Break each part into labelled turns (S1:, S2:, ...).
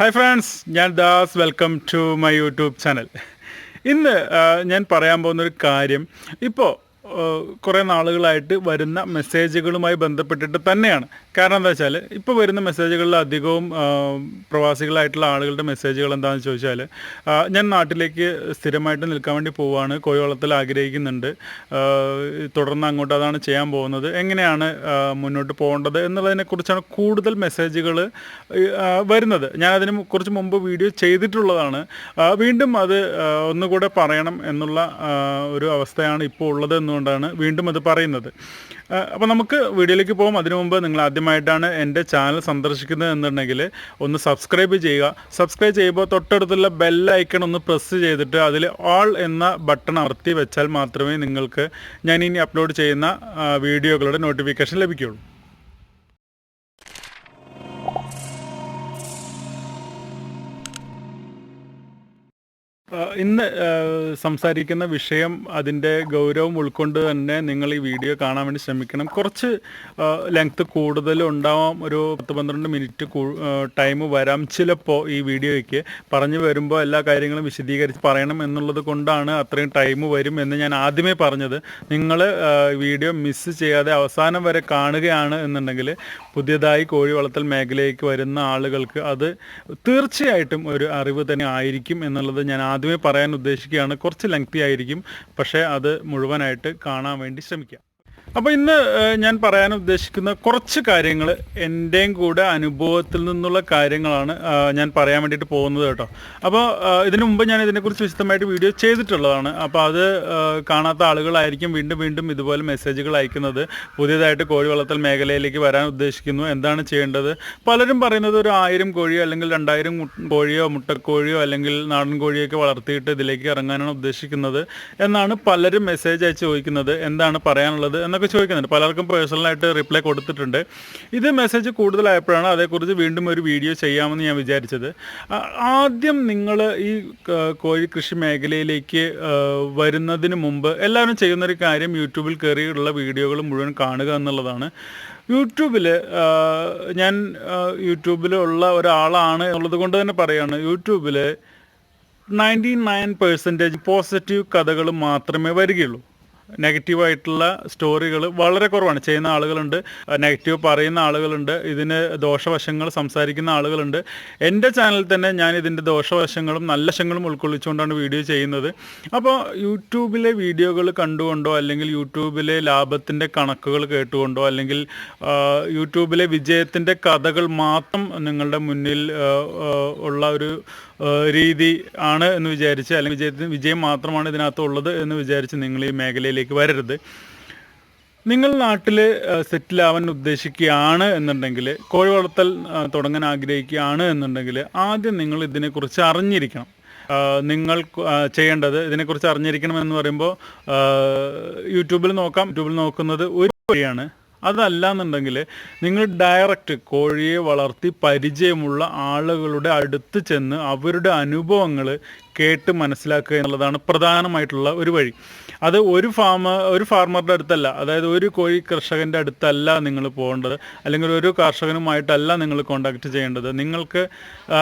S1: Hi friends ഞാൻ Das. Welcome to my YouTube channel ഇന്ന് ഞാൻ പറയാൻ പോകുന്നൊരു കാര്യം. ഇപ്പോൾ കുറേ നാളുകളായിട്ട് വരുന്ന മെസ്സേജുകളുമായി ബന്ധപ്പെട്ടിട്ട് തന്നെയാണ്. കാരണം എന്താ വെച്ചാൽ ഇപ്പോൾ വരുന്ന മെസ്സേജുകളിൽ അധികവും പ്രവാസികളായിട്ടുള്ള ആളുകളുടെ മെസ്സേജുകൾ എന്താണെന്ന് ചോദിച്ചാൽ ഞാൻ നാട്ടിലേക്ക് സ്ഥിരമായിട്ട് നിൽക്കാൻ വേണ്ടി പോവുകയാണ് കോഴിവളത്തിൽ ആഗ്രഹിക്കുന്നുണ്ട് തുടർന്ന് അങ്ങോട്ട് അതാണ് ചെയ്യാൻ പോകുന്നത് എങ്ങനെയാണ് മുന്നോട്ട് പോകേണ്ടത് എന്നുള്ളതിനെക്കുറിച്ചാണ് കൂടുതൽ മെസ്സേജുകൾ വരുന്നത്. ഞാൻ അതിന് കുറച്ച് മുമ്പ് വീഡിയോ ചെയ്തിട്ടുള്ളതാണ്. വീണ്ടും അത് ഒന്നുകൂടെ പറയണം എന്നുള്ള ഒരു അവസ്ഥയാണ് ഇപ്പോൾ ഉള്ളത് എന്നുകൊണ്ടാണ് വീണ്ടും അത് പറയുന്നത്. അപ്പോൾ നമുക്ക് വീഡിയോയിലേക്ക് പോകും. അതിനു മുമ്പ് നിങ്ങൾ ആദ്യമായിട്ടാണ് എന്റെ ചാനൽ സന്ദർശിക്കുന്നത് എന്നുണ്ടെങ്കിൽ ഒന്ന് സബ്സ്ക്രൈബ് ചെയ്യുക. സബ്സ്ക്രൈബ് ചെയ്യുമ്പോൾ തൊട്ടടുത്തുള്ള ബെല്ലൈക്കൺ ഒന്ന് പ്രസ് ചെയ്തിട്ട് അതിൽ ഓൾ എന്ന ബട്ടൺ അമർത്തി വെച്ചാൽ മാത്രമേ നിങ്ങൾക്ക് ഞാൻ ഇനി അപ്ലോഡ് ചെയ്യുന്ന വീഡിയോകളുടെ നോട്ടിഫിക്കേഷൻ ലഭിക്കുകയുള്ളൂ. ഇന്ന് സംസാരിക്കുന്ന വിഷയം അതിന്റെ ഗൗരവം ഉൾക്കൊണ്ട് തന്നെ നിങ്ങൾ ഈ വീഡിയോ കാണാൻ വേണ്ടി ശ്രമിക്കണം. കുറച്ച് ലെങ്ത് കൂടുതൽ ഉണ്ടാവാം. ഒരു പത്ത് പന്ത്രണ്ട് മിനിറ്റ് ടൈം വരാം ചിലപ്പോൾ ഈ വീഡിയോയ്ക്ക്. പറഞ്ഞു വരുമ്പോൾ എല്ലാ കാര്യങ്ങളും വിശദീകരിച്ച് പറയണം എന്നുള്ളത് കൊണ്ടാണ് അത്രയും ടൈം വരും എന്ന് ഞാൻ ആദ്യമേ പറഞ്ഞത്. നിങ്ങൾ വീഡിയോ മിസ് ചെയ്യാതെ അവസാനം വരെ കാണുകയാണ് എന്നുണ്ടെങ്കിൽ പുതിയതായി കോഴി വളർത്തൽ മേഖലയിലേക്ക് വരുന്ന ആളുകൾക്ക് അത് തീർച്ചയായിട്ടും ഒരു അറിവ് തന്നെ ആയിരിക്കും എന്നുള്ളത് ഞാൻ ആദ്യമേ പറയാൻ ഉദ്ദേശിക്കുകയാണ് കുറച്ച് ലെങ്തി ആയിരിക്കും പക്ഷേ അത് മുഴുവനായിട്ട് കാണാൻ വേണ്ടി ശ്രമിക്കാം. അപ്പോൾ ഇന്ന് ഞാൻ പറയാൻ ഉദ്ദേശിക്കുന്ന കുറച്ച് കാര്യങ്ങൾ എന്റെയും കൂടെ അനുഭവത്തിൽ നിന്നുള്ള കാര്യങ്ങളാണ് ഞാൻ പറയാൻ വേണ്ടിയിട്ട് പോകുന്നത് കേട്ടോ. അപ്പോൾ ഇതിനു മുമ്പ് ഞാൻ ഇതിനെക്കുറിച്ച് വിശദമായിട്ട് വീഡിയോ ചെയ്തിട്ടുള്ളതാണ്. അപ്പോൾ അത് കാണാത്ത ആളുകളായിരിക്കും വീണ്ടും വീണ്ടും ഇതുപോലെ മെസ്സേജുകൾ അയക്കുന്നത്. പുതിയതായിട്ട് കോഴി വളർത്തൽ മേഖലയിലേക്ക് വരാൻ ഉദ്ദേശിക്കുന്നു. എന്താണ് ചെയ്യേണ്ടത്? പലരും പറയുന്നത് ഒരു ആയിരം കോഴിയോ അല്ലെങ്കിൽ രണ്ടായിരം കോഴിയോ മുട്ടക്കോഴിയോ അല്ലെങ്കിൽ നാടൻ കോഴിയൊക്കെ വളർത്തിയിട്ട് ഇതിലേക്ക് ഇറങ്ങാനാണ് ഉദ്ദേശിക്കുന്നത് എന്നാണ് പലരും മെസ്സേജ് അയച്ച് ചോദിക്കുന്നത്. എന്താണ് പറയാനുള്ളത്? എന്നൊക്കെ ചോദിക്കുന്നുണ്ട്. പലർക്കും പേഴ്സണലായിട്ട് റിപ്ലൈ കൊടുത്തിട്ടുണ്ട്. ഇത് മെസ്സേജ് കൂടുതലായപ്പോഴാണ് അതേക്കുറിച്ച് വീണ്ടും ഒരു വീഡിയോ ചെയ്യാമെന്ന് ഞാൻ വിചാരിച്ചത്. ആദ്യം നിങ്ങൾ ഈ ക- കോഴി കൃഷി മേഖലയിലേക്ക് വരുന്നതിന് മുമ്പ് എല്ലാവരും ചെയ്യുന്നൊരു കാര്യം യൂട്യൂബിൽ കയറിയുള്ള വീഡിയോകൾ മുഴുവൻ കാണുക എന്നുള്ളതാണ്. യൂട്യൂബിൽ ഞാൻ യൂട്യൂബിലുള്ള ഒരാളാണ് എന്നുള്ളത് കൊണ്ട് തന്നെ പറയുകയാണ് യൂട്യൂബിൽ നയന്റി നയൻ പെർസെന്റേജ് പോസിറ്റീവ് കഥകൾ മാത്രമേ വരികയുള്ളൂ. നെഗറ്റീവായിട്ടുള്ള സ്റ്റോറികൾ വളരെ കുറവാണ്. ചെയ്യുന്ന ആളുകളുണ്ട് നെഗറ്റീവ് പറയുന്ന ആളുകളുണ്ട് ഇതിന് ദോഷവശങ്ങൾ സംസാരിക്കുന്ന ആളുകളുണ്ട്. എന്റെ ചാനലിൽ തന്നെ ഞാൻ ഇതിന്റെ ദോഷവശങ്ങളും നല്ല വശങ്ങളും ഉൾക്കൊള്ളിച്ചുകൊണ്ടാണ് വീഡിയോ ചെയ്യുന്നത്. അപ്പോൾ യൂട്യൂബിലെ വീഡിയോകൾ കണ്ടുകൊണ്ടോ അല്ലെങ്കിൽ യൂട്യൂബിലെ ലാഭത്തിന്റെ കണക്കുകൾ കേട്ടുകൊണ്ടോ അല്ലെങ്കിൽ യൂട്യൂബിലെ വിജയത്തിന്റെ കഥകൾ മാത്രം നിങ്ങളുടെ മുന്നിൽ ഉള്ള ഒരു രീതി ആണ് എന്ന് വിചാരിച്ച് അല്ലെങ്കിൽ വിജയത്തിന് വിജയം മാത്രമാണ് ഇതിനകത്തുള്ളത് എന്ന് വിചാരിച്ച് നിങ്ങൾ ഈ മേഖലയിലേക്ക് വരരുത്. നിങ്ങൾ നാട്ടിൽ സെറ്റിലാവാൻ ഉദ്ദേശിക്കുകയാണ് എന്നുണ്ടെങ്കിൽ കോഴി വളർത്തൽ തുടങ്ങാൻ ആഗ്രഹിക്കുകയാണ് എന്നുണ്ടെങ്കിൽ ആദ്യം നിങ്ങൾ ഇതിനെക്കുറിച്ച് അറിഞ്ഞിരിക്കണം. നിങ്ങൾ ചെയ്യേണ്ടത് ഇതിനെക്കുറിച്ച് അറിഞ്ഞിരിക്കണം എന്ന് പറയുമ്പോൾ യൂട്യൂബിൽ നോക്കാം. യൂട്യൂബിൽ നോക്കുന്നത് ഒരു വഴിയാണ്. അതല്ല എന്നുണ്ടെങ്കിൽ നിങ്ങൾ ഡയറക്റ്റ് കോഴിയെ വളർത്തി പരിചയമുള്ള ആളുകളുടെ അടുത്ത് ചെന്ന് അവരുടെ അനുഭവങ്ങൾ കേട്ട് മനസ്സിലാക്കുക എന്നുള്ളതാണ് പ്രധാനമായിട്ടുള്ള ഒരു വഴി. അത് ഒരു ഫാമ ഒരു ഫാർമറുടെ അടുത്തല്ല. അതായത് ഒരു കോഴി കർഷകന്റെ അടുത്തല്ല നിങ്ങൾ പോകേണ്ടത്. അല്ലെങ്കിൽ ഒരു കർഷകനുമായിട്ടല്ല നിങ്ങൾ കോണ്ടാക്ട് ചെയ്യേണ്ടത്. നിങ്ങൾക്ക്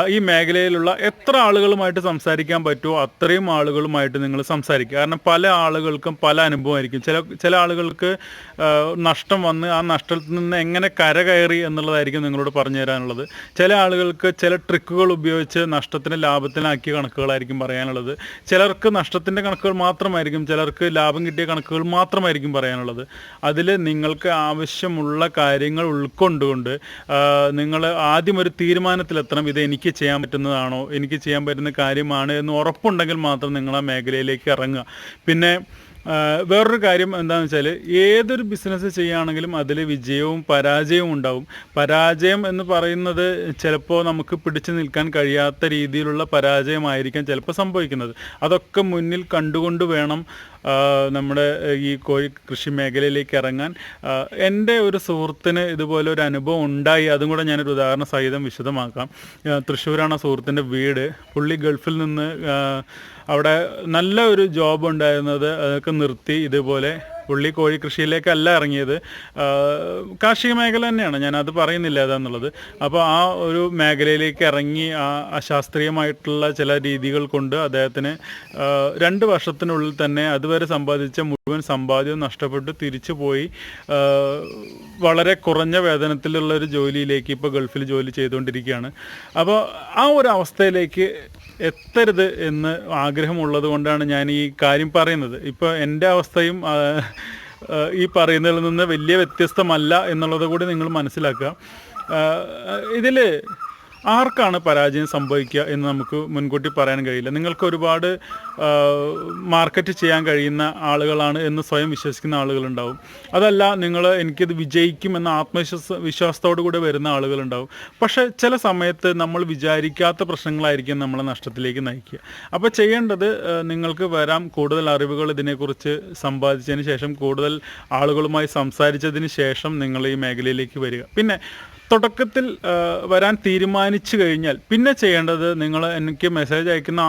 S1: ഈ മേഖലയിലുള്ള എത്ര ആളുകളുമായിട്ട് സംസാരിക്കാൻ പറ്റുമോ അത്രയും ആളുകളുമായിട്ട് നിങ്ങൾ സംസാരിക്കുക. കാരണം പല ആളുകൾക്കും പല അനുഭവമായിരിക്കും. ചില ചില ആളുകൾക്ക് നഷ്ടം വന്ന് ആ നഷ്ടത്തിൽ നിന്ന് എങ്ങനെ കരകയറി എന്നുള്ളതായിരിക്കും നിങ്ങളോട് പറഞ്ഞു തരാനുള്ളത്. ചില ആളുകൾക്ക് ചില ട്രിക്കുകൾ ഉപയോഗിച്ച് നഷ്ടത്തിന് ലാഭത്തിനാക്കിയ കണക്കുകളായിരിക്കും പറയാനുള്ളത്. ചിലർക്ക് നഷ്ടത്തിന്റെ കണക്കുകൾ മാത്രമായിരിക്കും ചിലർക്ക് ലാഭം കിട്ടിയ കണക്കുകൾ മാത്രമായിരിക്കും പറയാനുള്ളത്. അതിൽ നിങ്ങൾക്ക് ആവശ്യമുള്ള കാര്യങ്ങൾ ഉൾക്കൊണ്ടുകൊണ്ട് നിങ്ങൾ ആദ്യം ഒരു തീരുമാനത്തിലെത്തണം ഇത് എനിക്ക് ചെയ്യാൻ പറ്റുന്നതാണോ എനിക്ക് ചെയ്യാൻ പറ്റുന്ന കാര്യമാണ് എന്ന് ഉറപ്പുണ്ടെങ്കിൽ മാത്രം നിങ്ങൾ ആ മേഖലയിലേക്ക് ഇറങ്ങുക. പിന്നെ വേറൊരു കാര്യം എന്താണെന്ന് വെച്ചാൽ ഏതൊരു ബിസിനസ് ചെയ്യുകയാണെങ്കിലും അതിൽ വിജയവും പരാജയവും ഉണ്ടാവും. പരാജയം എന്ന് പറയുന്നത് ചിലപ്പോൾ നമുക്ക് പിടിച്ചു നിൽക്കാൻ കഴിയാത്ത രീതിയിലുള്ള പരാജയമായിരിക്കാം ചിലപ്പോൾ സംഭവിക്കുന്നത്. അതൊക്കെ മുന്നിൽ കണ്ടുകൊണ്ട് വേണം നമ്മുടെ ഈ കോഴി കൃഷി മേഖലയിലേക്ക് ഇറങ്ങാൻ. എന്റെ ഒരു സുഹൃത്തിന് ഇതുപോലെ ഒരു അനുഭവം ഉണ്ടായി. അതും കൂടെ ഞാനൊരു ഉദാഹരണ സഹിതം വിശദമാക്കാം. തൃശ്ശൂരാണ് സുഹൃത്തിന്റെ വീട്. പുള്ളി ഗൾഫിൽ നിന്ന് അവിടെ നല്ല ഒരു ജോബ് ഉണ്ടായിരുന്നത് അതൊക്കെ നിർത്തി ഇതുപോലെ പുള്ളി കോഴി കൃഷിയിലേക്കല്ല ഇറങ്ങിയത്. കാർഷിക മേഖല തന്നെയാണ്. ഞാൻ അത് പറയുന്നില്ല ഏതാന്നുള്ളത് അപ്പോൾ ആ ഒരു മേഖലയിലേക്ക് ഇറങ്ങി ആ അശാസ്ത്രീയമായിട്ടുള്ള ചില രീതികൾ കൊണ്ട് അദ്ദേഹത്തിന് രണ്ട് വർഷത്തിനുള്ളിൽ തന്നെ അതുവരെ സമ്പാദിച്ച മുഴുവൻ സമ്പാദ്യവും നഷ്ടപ്പെട്ട് തിരിച്ചു പോയി. വളരെ കുറഞ്ഞ വേതനത്തിലുള്ള ഒരു ജോലിയിലേക്ക് ഇപ്പോൾ ഗൾഫിൽ ജോലി ചെയ്തുകൊണ്ടിരിക്കുകയാണ്. അപ്പോൾ ആ ഒരു അവസ്ഥയിലേക്ക് എത്തരുത് എന്ന് ആഗ്രഹമുള്ളത് കൊണ്ടാണ് ഞാൻ ഈ കാര്യം പറയുന്നത്. ഇപ്പോൾ എന്റെ അവസ്ഥയും ഈ പറയുന്നതിൽ നിന്ന് വലിയ വ്യത്യസ്തമല്ല എന്നുള്ളത് കൂടി നിങ്ങൾ മനസ്സിലാക്കുക. ഇതിൽ ആർക്കാണ് പരാജയം സംഭവിക്കുക എന്ന് നമുക്ക് മുൻകൂട്ടി പറയാൻ കഴിയില്ല. നിങ്ങൾക്ക് ഒരുപാട് മാർക്കറ്റ് ചെയ്യാൻ കഴിയുന്ന ആളുകളാണ് എന്ന് സ്വയം വിശ്വസിക്കുന്ന ആളുകളുണ്ടാവും. അതല്ല നിങ്ങൾ എനിക്കിത് വിജയിക്കും എന്ന ആത്മവിശ്വാസ വിശ്വാസത്തോടു കൂടെ വരുന്ന ആളുകളുണ്ടാവും. പക്ഷേ ചില സമയത്ത് നമ്മൾ വിചാരിക്കാത്ത പ്രശ്നങ്ങളായിരിക്കും നമ്മളെ നഷ്ടത്തിലേക്ക് നയിക്കുക. അപ്പോൾ ചെയ്യേണ്ടത് നിങ്ങൾക്ക് വരാം. കൂടുതൽ അറിവുകൾ ഇതിനെക്കുറിച്ച് സമ്പാദിച്ചതിന് ശേഷം കൂടുതൽ ആളുകളുമായി സംസാരിച്ചതിന് ശേഷം നിങ്ങൾ ഈ മേഖലയിലേക്ക് വരിക. പിന്നെ തുടക്കത്തിൽ വരാൻ തീരുമാനിച്ചു കഴിഞ്ഞാൽ പിന്നെ ചെയ്യേണ്ടത് നിങ്ങൾ എനിക്ക് മെസ്സേജ് അയക്കുന്ന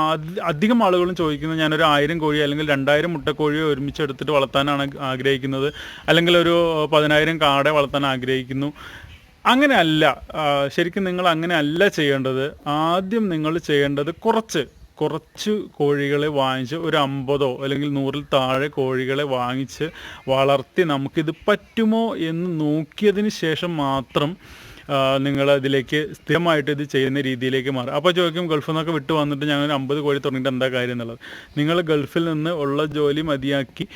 S1: അധികം ആളുകളും ചോദിക്കുന്നത് ഞാനൊരു ആയിരം കോഴി അല്ലെങ്കിൽ രണ്ടായിരം മുട്ടക്കോഴിയെ ഒരുമിച്ച് എടുത്തിട്ട് വളർത്താനാണ് ആഗ്രഹിക്കുന്നത്. അല്ലെങ്കിൽ ഒരു പതിനായിരം കാടെ വളർത്താൻ ആഗ്രഹിക്കുന്നു. അങ്ങനെ അല്ല ശരിക്കും നിങ്ങൾ അങ്ങനെ അല്ല ചെയ്യേണ്ടത്. ആദ്യം നിങ്ങൾ ചെയ്യേണ്ടത് കുറച്ച് കുറച്ച് കോഴികളെ വാങ്ങിച്ച് ഒരു അമ്പതോ അല്ലെങ്കിൽ നൂറിൽ താഴെ കോഴികളെ വാങ്ങിച്ച് വളർത്തി നമുക്കിത് പറ്റുമോ എന്ന് നോക്കിയതിന് ശേഷം മാത്രം നിങ്ങൾ അതിലേക്ക് സ്ഥിരമായിട്ട് ഇത് ചെയ്യുന്ന രീതിയിലേക്ക് മാറും. അപ്പോൾ ചോദിക്കും ഗൾഫിൽ നിന്നൊക്കെ വിട്ട് വന്നിട്ട് ഞങ്ങൾ അമ്പത് കോടി തുടങ്ങിയിട്ട് എന്താ കാര്യം എന്നുള്ളത്. നിങ്ങൾ ഗൾഫിൽ നിന്ന് ഉള്ള ജോലി മതിയാക്കി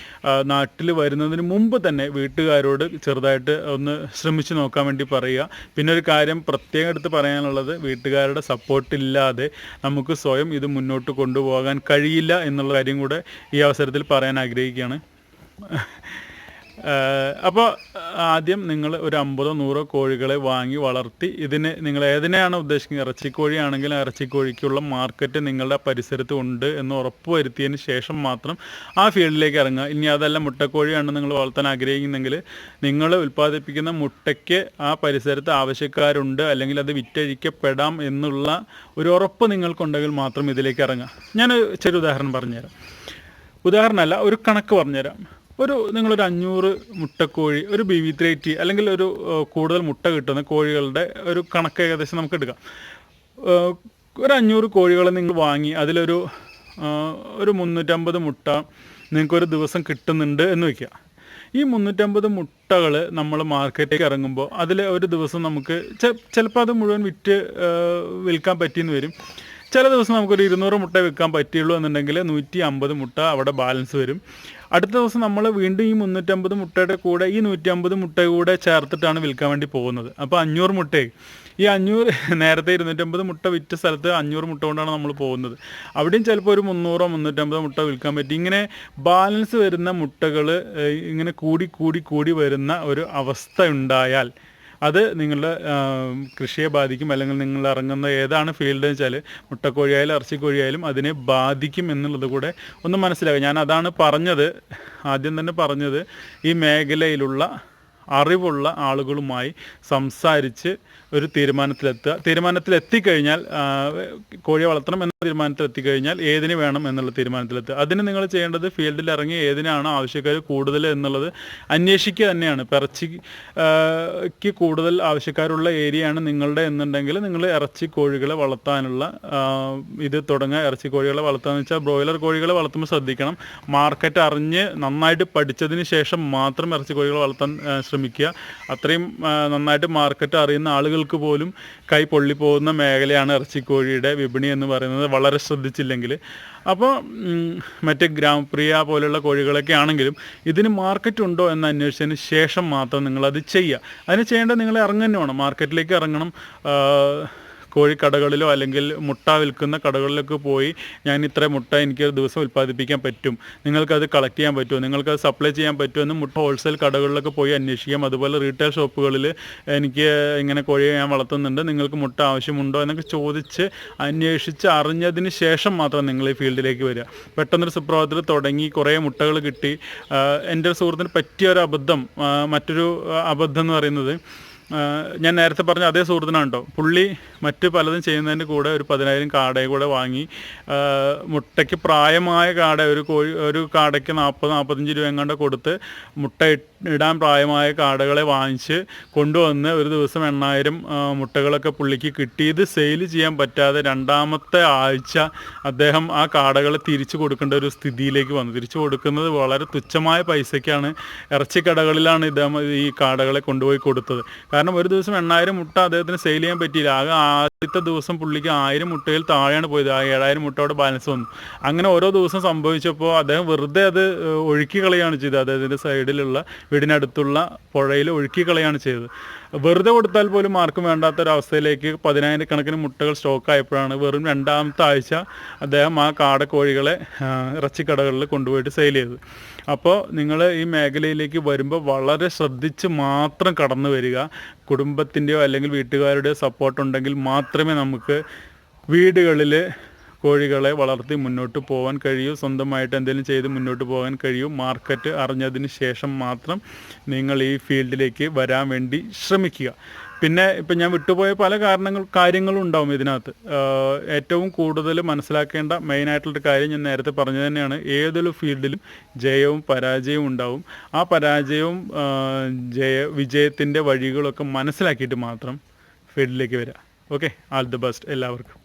S1: നാട്ടിൽ വരുന്നതിന് മുമ്പ് തന്നെ വീട്ടുകാരോട് ചെറുതായിട്ട് ഒന്ന് ശ്രമിച്ചു നോക്കാൻ വേണ്ടി പറയുക. പിന്നെ ഒരു കാര്യം പ്രത്യേകം എടുത്ത് പറയാനുള്ളത് വീട്ടുകാരുടെ സപ്പോർട്ട് ഇല്ലാതെ നമുക്ക് സ്വയം ഇത് മുന്നോട്ട് കൊണ്ടുപോകാൻ കഴിയില്ല എന്നുള്ള കാര്യം കൂടെ ഈ അവസരത്തിൽ പറയാൻ ആഗ്രഹിക്കുകയാണ്. അപ്പോൾ ആദ്യം നിങ്ങൾ ഒരു അമ്പതോ നൂറോ കോഴികളെ വാങ്ങി വളർത്തി ഇതിന് നിങ്ങൾ ഏതിനെയാണ് ഉദ്ദേശിക്കുന്നത്? ഇറച്ചിക്കോഴിയാണെങ്കിൽ ഇറച്ചിക്കോഴിക്കുള്ള മാർക്കറ്റ് നിങ്ങളുടെ പരിസരത്ത് ഉണ്ട് എന്ന് ഉറപ്പ് വരുത്തിയതിന് ശേഷം മാത്രം ആ ഫീൽഡിലേക്ക് ഇറങ്ങുക. ഇനി അതല്ല മുട്ടക്കോഴിയാണ് നിങ്ങൾ വളർത്താൻ ആഗ്രഹിക്കുന്നെങ്കിൽ നിങ്ങൾ ഉൽപ്പാദിപ്പിക്കുന്ന മുട്ടയ്ക്ക് ആ പരിസരത്ത് ആവശ്യക്കാരുണ്ട് അല്ലെങ്കിൽ അത് വിറ്റഴിക്കപ്പെടാം എന്നുള്ള ഒരു ഉറപ്പ് നിങ്ങൾക്കുണ്ടെങ്കിൽ മാത്രം ഇതിലേക്ക് ഇറങ്ങുക. ഞാൻ ചെറിയ ഉദാഹരണം പറഞ്ഞുതരാം. ഉദാഹരണമല്ല ഒരു കണക്ക് പറഞ്ഞുതരാം. ഒരു നിങ്ങളൊരു അഞ്ഞൂറ് മുട്ടക്കോഴി ഒരു ബി വി ത്രീ അല്ലെങ്കിൽ ഒരു കൂടുതൽ മുട്ട കിട്ടുന്ന കോഴികളുടെ ഒരു കണക്ക് ഏകദേശം നമുക്ക് എടുക്കാം. ഒരു അഞ്ഞൂറ് കോഴികളെ നിങ്ങൾ വാങ്ങി അതിലൊരു ഒരു മുന്നൂറ്റമ്പത് മുട്ട നിങ്ങൾക്കൊരു ദിവസം കിട്ടുന്നുണ്ട് എന്ന് വയ്ക്കുക ഈ മുന്നൂറ്റമ്പത് മുട്ടകൾ നമ്മൾ മാർക്കറ്റിലേക്ക് ഇറങ്ങുമ്പോൾ അതിൽ ഒരു ദിവസം നമുക്ക് ചിലപ്പോൾ അത് മുഴുവൻ വിറ്റ് വിൽക്കാൻ പറ്റിയെന്ന് വരും. ചില ദിവസം നമുക്കൊരു ഇരുന്നൂറ് മുട്ട വിൽക്കാൻ പറ്റുള്ളൂ എന്നുണ്ടെങ്കിൽ നൂറ്റി അമ്പത് മുട്ട അവിടെ ബാലൻസ് വരും. അടുത്ത ദിവസം നമ്മൾ വീണ്ടും ഈ മുന്നൂറ്റമ്പത് മുട്ടയുടെ കൂടെ ഈ നൂറ്റി അമ്പത് മുട്ട കൂടെ ചേർത്തിട്ടാണ് വിൽക്കാൻ വേണ്ടി പോകുന്നത്. അപ്പോൾ അഞ്ഞൂറ് മുട്ടയായി ഈ അഞ്ഞൂറ് നേരത്തെ ഇരുന്നൂറ്റമ്പത് മുട്ട വിറ്റ സ്ഥലത്ത് അഞ്ഞൂറ് മുട്ട കൊണ്ടാണ് നമ്മൾ പോകുന്നത്. അവിടെയും ചിലപ്പോൾ ഒരു മുന്നൂറോ മുന്നൂറ്റമ്പതോ മുട്ട വിൽക്കാൻ പറ്റി. ഇങ്ങനെ ബാലൻസ് വരുന്ന മുട്ടകൾ ഇങ്ങനെ കൂടി കൂടി കൂടി വരുന്ന ഒരു അവസ്ഥ ഉണ്ടായാൽ അത് നിങ്ങളുടെ കൃഷിയെ ബാധിക്കും. അല്ലെങ്കിൽ നിങ്ങൾ ഇറങ്ങുന്ന ഏതാണ് ഫീൽഡ് എന്ന് വെച്ചാൽ മുട്ടക്കോഴിയായാലും ഇറച്ചിക്കോഴിയായാലും അതിനെ ബാധിക്കും എന്നുള്ളത് കൂടെ ഒന്ന് മനസ്സിലാക്കുക. ഞാൻ അതാണ് പറഞ്ഞത് ആദ്യം തന്നെ പറഞ്ഞത് ഈ മേഖലയിലുള്ള അറിവുള്ള ആളുകളുമായി സംസാരിച്ച് ഒരു തീരുമാനത്തിലെത്തുക. തീരുമാനത്തിലെത്തിക്കഴിഞ്ഞാൽ കോഴിയെ വളർത്തണം എന്ന തീരുമാനത്തിലെത്തിക്കഴിഞ്ഞാൽ ഏതിന് വേണം എന്നുള്ള തീരുമാനത്തിലെത്തുക. അതിന് നിങ്ങൾ ചെയ്യേണ്ടത് ഫീൽഡിൽ ഇറങ്ങി ഏതിനാണ് ആവശ്യക്കാർ കൂടുതൽ എന്നുള്ളത് അന്വേഷിക്കുക തന്നെയാണ്. ഇറച്ചിക്ക് കൂടുതൽ ആവശ്യക്കാരുള്ള ഏരിയയാണ് നിങ്ങളുടെ എന്നുണ്ടെങ്കിൽ നിങ്ങൾ ഇറച്ചി കോഴികളെ വളർത്താനുള്ള ഇത് തുടങ്ങുക. ഇറച്ചി കോഴികളെ വളർത്താന്ന് വെച്ചാൽ ബ്രോയിലർ കോഴികളെ വളർത്തുമ്പോൾ ശ്രദ്ധിക്കണം. മാർക്കറ്റ് അറിഞ്ഞ് നന്നായിട്ട് പഠിച്ചതിന് ശേഷം മാത്രം ഇറച്ചി കോഴികളെ വളർത്താൻ ശ്രമിക്കുക. അത്രയും നന്നായിട്ട് മാർക്കറ്റ് അറിയുന്ന ആളുകൾക്ക് പോലും കൈ പൊള്ളിപ്പോകുന്ന മേഖലയാണ് ഇറച്ചിക്കോഴിയുടെ വിപണി എന്ന് പറയുന്നത്. വളരെ ശ്രദ്ധിച്ചില്ലെങ്കിൽ. അപ്പോൾ മറ്റ് ഗ്രാമപ്രിയ പോലുള്ള കോഴികളൊക്കെ ആണെങ്കിലും ഇതിന് മാർക്കറ്റ് ഉണ്ടോ എന്ന് അന്വേഷിച്ചതിന് ശേഷം മാത്രം നിങ്ങളത് ചെയ്യുക. അതിന് ചെയ്യേണ്ടത് നിങ്ങൾ ഇറങ്ങുക തന്നെ വേണം മാർക്കറ്റിലേക്ക് ഇറങ്ങണം. കോഴിക്കടകളിലോ അല്ലെങ്കിൽ മുട്ട വിൽക്കുന്ന കടകളിലൊക്കെ പോയി ഞാൻ ഇത്ര മുട്ട എനിക്ക് ഒരു ദിവസം ഉൽപ്പാദിപ്പിക്കാൻ പറ്റും. നിങ്ങൾക്കത് കളക്ട് ചെയ്യാൻ പറ്റുമോ? നിങ്ങൾക്കത് സപ്ലൈ ചെയ്യാൻ പറ്റുമോ എന്ന് മുട്ട ഹോൾസെയിൽ കടകളിലൊക്കെ പോയി അന്വേഷിക്കാം. അതുപോലെ റീറ്റെയിൽ ഷോപ്പുകളിൽ എനിക്ക് ഇങ്ങനെ കോഴി ഞാൻ വളർത്തുന്നുണ്ട്. നിങ്ങൾക്ക് മുട്ട ആവശ്യമുണ്ടോ എന്നൊക്കെ ചോദിച്ച് അന്വേഷിച്ച് അറിഞ്ഞതിന് ശേഷം മാത്രം നിങ്ങൾ ഈ ഫീൽഡിലേക്ക് വരിക. പെട്ടെന്നൊരു സുപ്രഭാതത്തിൽ തുടങ്ങി കുറേ മുട്ടകൾ കിട്ടി. എന്റെ സുഹൃത്തിന് പറ്റിയ ഒരു അബദ്ധം മറ്റൊരു അബദ്ധം എന്ന് പറയുന്നത് ഞാൻ നേരത്തെ പറഞ്ഞ അതേ സുഹൃത്തിനാണ് കേട്ടോ പുള്ളി മറ്റ് പലതും ചെയ്യുന്നതിന്റെ കൂടെ ഒരു പതിനായിരം കാടയും കൂടെ വാങ്ങി മുട്ടയ്ക്ക് പ്രായമായ കാട ഒരു കോഴി ഒരു കാടയ്ക്ക് നാൽപ്പത് നാൽപ്പത്തഞ്ച് രൂപ എങ്ങാണ്ട് കൊടുത്ത് മുട്ട ഇടാൻ പ്രായമായ കാടകളെ വാങ്ങിച്ച് കൊണ്ടുവന്ന് ഒരു ദിവസം എണ്ണായിരം മുട്ടകളൊക്കെ പുള്ളിക്ക് കിട്ടിയത് സെയിൽ ചെയ്യാൻ പറ്റാതെ രണ്ടാമത്തെ ആഴ്ച അദ്ദേഹം ആ കാടകളെ തിരിച്ചു കൊടുക്കേണ്ട ഒരു സ്ഥിതിയിലേക്ക് വന്നു. തിരിച്ചു കൊടുക്കുന്നത് വളരെ തുച്ഛമായ പൈസയ്ക്കാണ്. ഇറച്ചിക്കടകളിലാണ് ഇദ്ദേഹം ഈ കാടകളെ കൊണ്ടുപോയി കൊടുത്തത്. കാരണം ഒരു ദിവസം എണ്ണായിരം മുട്ട അദ്ദേഹത്തിന് സെയിൽ ചെയ്യാൻ പറ്റിയില്ല. ആകെ ആദ്യത്തെ ദിവസം പുള്ളിക്ക് ആയിരം മുട്ടയിൽ താഴെയാണ് പോയത്. ആ ഏഴായിരം മുട്ടയോടെ ബാലൻസ് വന്നു. അങ്ങനെ ഓരോ ദിവസം സംഭവിച്ചപ്പോൾ അദ്ദേഹം വെറുതെ അത് ഒഴുക്കി കളയാണ് ചെയ്തത്. അദ്ദേഹത്തിന്റെ സൈഡിലുള്ള വീടിനടുത്തുള്ള പുഴയിൽ ഒഴുക്കി കളയാണ് ചെയ്തത്. വെറുതെ കൊടുത്താൽ പോലും മാർക്കും വേണ്ടാത്ത ഒരു അവസ്ഥയിലേക്ക് പതിനായിരക്കണക്കിന് മുട്ടകൾ സ്റ്റോക്ക് ആയപ്പോഴാണ് വെറും രണ്ടാമത്തെ ആഴ്ച അദ്ദേഹം ആ കാട കോഴികളെ ഇറച്ചിക്കടകളിൽ കൊണ്ടുപോയിട്ട് സെയിൽ ചെയ്തത്. അപ്പോൾ നിങ്ങൾ ഈ മേഖലയിലേക്ക് വരുമ്പോൾ വളരെ ശ്രദ്ധിച്ച് മാത്രം കടന്നു വരിക. കുടുംബത്തിന്റെയോ അല്ലെങ്കിൽ വീട്ടുകാരുടെയോ സപ്പോർട്ട് ഉണ്ടെങ്കിൽ മാത്രമേ നമുക്ക് വീടുകളിൽ കോഴികളെ വളർത്തി മുന്നോട്ട് പോകാൻ കഴിയൂ സ്വന്തമായിട്ട് എന്തെങ്കിലും ചെയ്ത് മുന്നോട്ട് പോകാൻ കഴിയൂ. മാർക്കറ്റ് അറിഞ്ഞതിന് ശേഷം മാത്രം നിങ്ങൾ ഈ ഫീൽഡിലേക്ക് വരാൻ വേണ്ടി ശ്രമിക്കുക. പിന്നെ ഇപ്പം ഞാൻ വിട്ടുപോയ പല കാരണങ്ങൾ കാര്യങ്ങളും ഉണ്ടാവും ഇതിനകത്ത്. ഏറ്റവും കൂടുതൽ മനസ്സിലാക്കേണ്ട മെയിനായിട്ടുള്ളൊരു കാര്യം ഞാൻ നേരത്തെ പറഞ്ഞു തന്നെയാണ്. ഏതൊരു ഫീൽഡിലും ജയവും പരാജയവും ഉണ്ടാവും. ആ പരാജയവും ജയ വിജയത്തിന്റെ വഴികളൊക്കെ മനസ്സിലാക്കിയിട്ട് മാത്രം ഫീൽഡിലേക്ക് വരിക. ഓക്കെ ആൾ ദി ബെസ്റ്റ് എല്ലാവർക്കും.